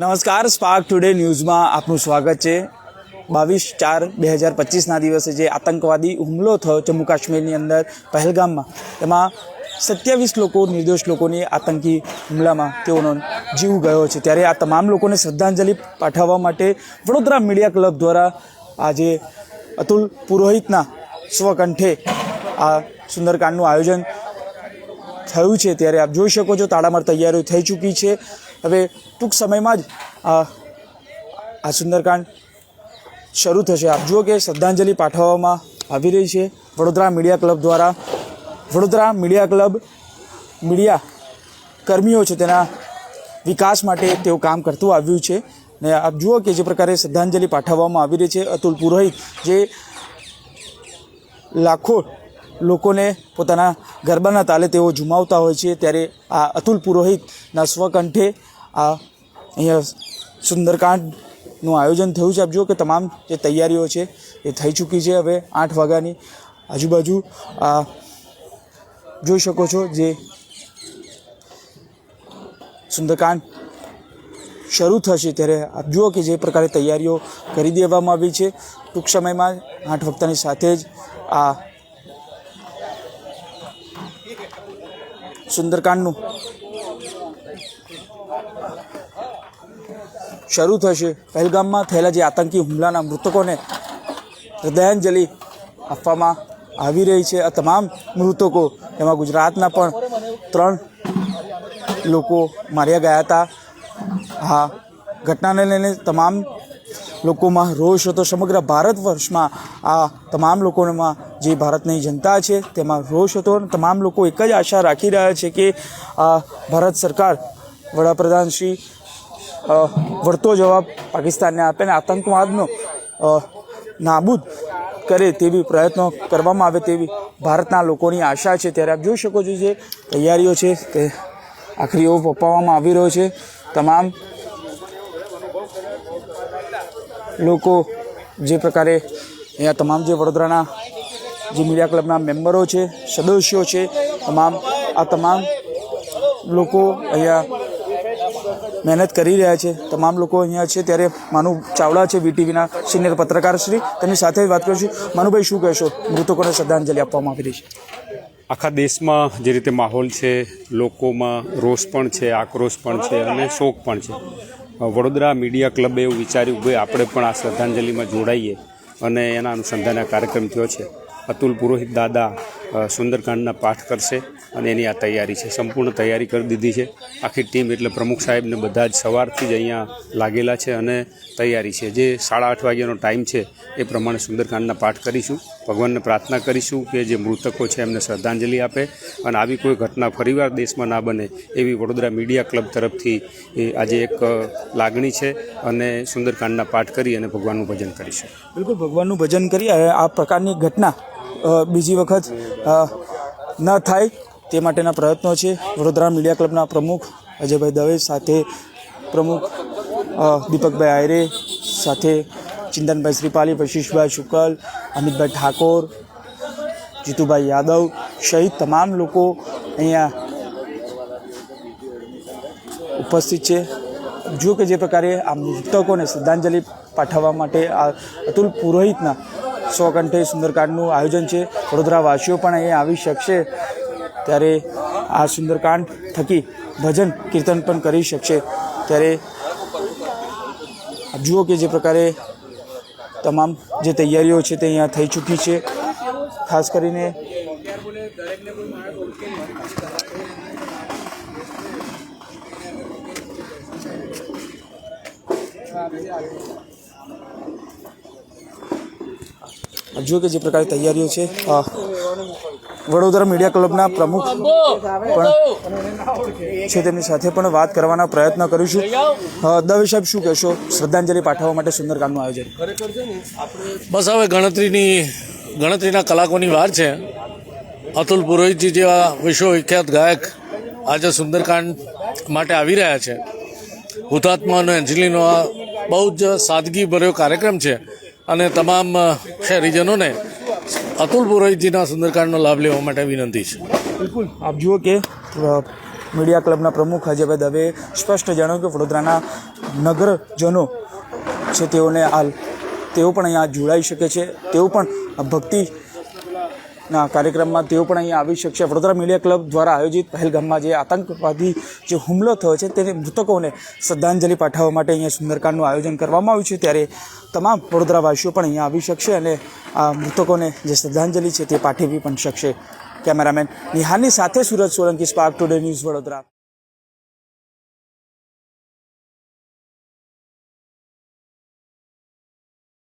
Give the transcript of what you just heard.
નમસ્કાર spark today ન્યૂઝમાં આપનું સ્વાગત છે. બાવીસ ચાર બે હજાર પચીસના દિવસે જે આતંકવાદી હુમલો થયો જમ્મુ કાશ્મીરની અંદર પહેલગામમાં તેમાં સત્યાવીસ લોકો, નિર્દોષ લોકોની આતંકી હુમલામાં તેઓનો જીવ ગયો છે. ત્યારે આ તમામ લોકોને શ્રદ્ધાંજલિ પાઠવવા માટે વડોદરા મીડિયા ક્લબ દ્વારા આજે અતુલ પુરોહિતના સ્વકંઠે આ સુંદરકાંડનું આયોજન થયું છે. ત્યારે આપ જોઈ શકો છો, તાળામાર તૈયારીઓ થઈ ચૂકી છે. હવે ટૂંક સમયમાં જ આ સુંદરકાંડ શરૂ થશે. આપ જુઓ કે શ્રદ્ધાંજલિ પાઠવવામાં આવી રહી છે. વડોદરા મીડિયા ક્લબ દ્વારા. વડોદરા મીડિયા ક્લબ મીડિયા કર્મીઓ છે તેના વિકાસ માટે તેઓ કામ કરતું આવ્યું છે. ને આપ જુઓ કે જે પ્રકારે શ્રદ્ધાંજલિ પાઠવવામાં આવી રહી છે. અતુલ પુરોહિત જે લાખો લોકોને પોતાના ગરબાના તાલે તેઓ ઝુમાવતા હોય છે. ત્યારે આ અતુલ પુરોહિતના સ્વકંઠે આ અહીંયા સુંદરકાંડનું આયોજન થયું છે. આપ જુઓ કે તમામ જે તૈયારીઓ છે એ થઈ ચૂકી છે હવે આઠ વાગ્યાની આજુબાજુ. આ જોઈ શકો છો જે સુંદરકાંડ શરૂ થશે ત્યારે આપ જુઓ કે જે પ્રકારે તૈયારીઓ કરી દેવામાં આવી છે. ટૂંક સમયમાં આઠ વખતની સાથે જ આ સુંદરકાંડનું શરૂ થશે. પહેલગામમાં થયેલા જે આતંકી હુમલાના મૃતકોને હૃદયાંજલિ આપવામાં આવી રહી છે. આ તમામ મૃતકો એમાં ગુજરાતના પણ ત્રણ લોકો માર્યા ગયા હતા. હા ઘટનાને લઈને તમામ લોકોમાં રોષ હતો. સમગ્ર ભારત વર્ષમાં આ તમામ લોકોમાં જે ભારતની જનતા છે, તેમાં રોષ હતો. તમામ લોકો એક જ આશા રાખી રહ્યા છે કે આ ભારત સરકાર વડાપ્રધાન શ્રી વળતો જવાબ પાકિસ્તાનને આપે અને આતંકવાદનો નાબૂદ કરે તેવી પ્રયત્નો કરવામાં આવે તેવી ભારતના લોકોની આશા છે. ત્યારે આપ જોઈ શકો છો જે તૈયારીઓ છે તે આખરી ઓપ પપાવવામાં આવી રહ્યો છે. તમામ લોકો જે પ્રકારે અહીંયા તમામ જે વડોદરાના જે મીડિયા ક્લબના મેમ્બરો છે, સદસ્યો છે, તમામ, આ તમામ લોકો અહીંયા મહેનત કરી રહ્યા છે. તમામ લોકો અહીંયા છે. ત્યારે માનુ ચાવડા છે, વીટીવીના સિનિયર પત્રકાર શ્રી. તેમની સાથે વાત કરીશું માનુભાઈ, શું કહેશો? મૃતકોને શ્રદ્ધાંજલિ આપવામાં આવી રહી છે. આખા દેશમાં જે રીતે માહોલ છે, લોકોમાં રોષ પણ છે, આક્રોશ પણ છે અને શોક પણ છે. વડોદરા મીડિયા ક્લબે એવું વિચાર્યું કે આપણે પણ આ શ્રદ્ધાંજલિમાં જોડાઈએ અને એના અનુસંધાને કાર્યક્રમ થયો છે. અતુલ પુરોહિત દાદા સુંદરકાંડના પાઠ કરશે અને એની આ તૈયારી છે. સંપૂર્ણ તૈયારી કરી દીધી છે. આખી ટીમ એટલે પ્રમુખ સાહેબને બધા જ સવારથી જ અહીંયા લાગેલા છે અને તૈયારી છે. જે સાડા આઠ વાગ્યાનો ટાઈમ છે એ પ્રમાણે સુંદરકાંડના પાઠ કરીશું. ભગવાનને પ્રાર્થના કરીશું કે જે મૃતકો છે એમને શ્રદ્ધાંજલિ આપે અને આવી કોઈ ઘટના ફરીવાર દેશમાં ના બને એવી વડોદરા મીડિયા ક્લબ તરફથી આજે એક લાગણી છે અને સુંદરકાંડના પાઠ કરી અને ભગવાનનું ભજન કરીશું. બિલકુલ, ભગવાનનું ભજન કરી આ પ્રકારની ઘટના બીજી વખત ન થાય તે માટેના પ્રયત્નો છે. વડોદરા મીડિયા ક્લબના પ્રમુખ અજયભાઈ દવે સાથે પ્રમુખ દીપકભાઈ આયરે સાથે ચિંતનભાઈ શ્રીપાલી વશિષભાઈ શુકલ, અમિતભાઈ ઠાકોર, જીતુભાઈ યાદવ સહિત તમામ લોકો અહીંયા ઉપસ્થિત છે. જો કે જે પ્રકારે આ મૃતકોને શ્રદ્ધાંજલિ પાઠવવા માટે આ અતુલ પુરોહિતના સ્વકંઠે સુંદરકાંડનું આયોજન છે. વડોદરાવાસીઓ પણ અહીંયા આવી શકશે. ત્યારે આ સુંદરકાંડ થકી ભજન, કીર્તન પણ કરી શકશે. ત્યારે જુઓ કે જે પ્રકારે તમામ જે તૈયારીઓ છે તે અહીંયા થઈ ચૂકી છે. ખાસ કરીને આપ જુઓ કે જે પ્રકારે તૈયારીઓ છે. વડોદરા મીડિયા ક્લબના પ્રમુખ પણ છે તેમની સાથે પણ વાત કરવાના પ્રયત્ન કરીશું. દવે સાહેબ, શું કહેશો? શ્રદ્ધાંજલિ પાઠવવા માટે સુંદરકાંડનું આયોજન. બસ હવે ગણતરીની, ગણતરીના કલાકોની વાર છે. અતુલ પુરોહિતજી જેવા વિશ્વવિખ્યાત ગાયક આજે સુંદરકાંડ માટે આવી રહ્યા છે. હુતાત્મા અને અંજલિનો આ બહુ જ સાદગીભર્યો કાર્યક્રમ છે. અને તમામ શહેરીજનોને અતુલ પુરોહિતજીના સુંદરકાંડનો લાભ લેવા માટે વિનંતી છે. બિલકુલ. આપ જુઓ કે મીડિયા ક્લબના પ્રમુખ અજયભાઈ દવે સ્પષ્ટ જણાવ્યું કે વડોદરાના નગરજનો છે તેઓને હાલ, તેઓ પણ અહીંયા જોડાઈ શકે છે. તેઓ પણ ભક્તિ ના, કાર્યક્રમમાં તેઓ પણ અહીંયા આવી શકશે. વડોદરા મીડિયા ક્લબ દ્વારા આયોજિત પહેલગામમાં જે આતંકવાદી જે હુમલો થયો છે, તેને મૃતકોને શ્રદ્ધાંજલિ પાઠવવા માટે અહીંયા સુંદરકાંડનું આયોજન કરવામાં આવ્યું છે. ત્યારે તમામ વડોદરાવાસીઓ પણ અહીંયા આવી શકશે અને આ મૃતકોને જે શ્રદ્ધાંજલિ છે તે પાઠવી પણ શકશે. કેમેરામેન નિહાલની સાથે Suraj Solanki spark today news Vadodara.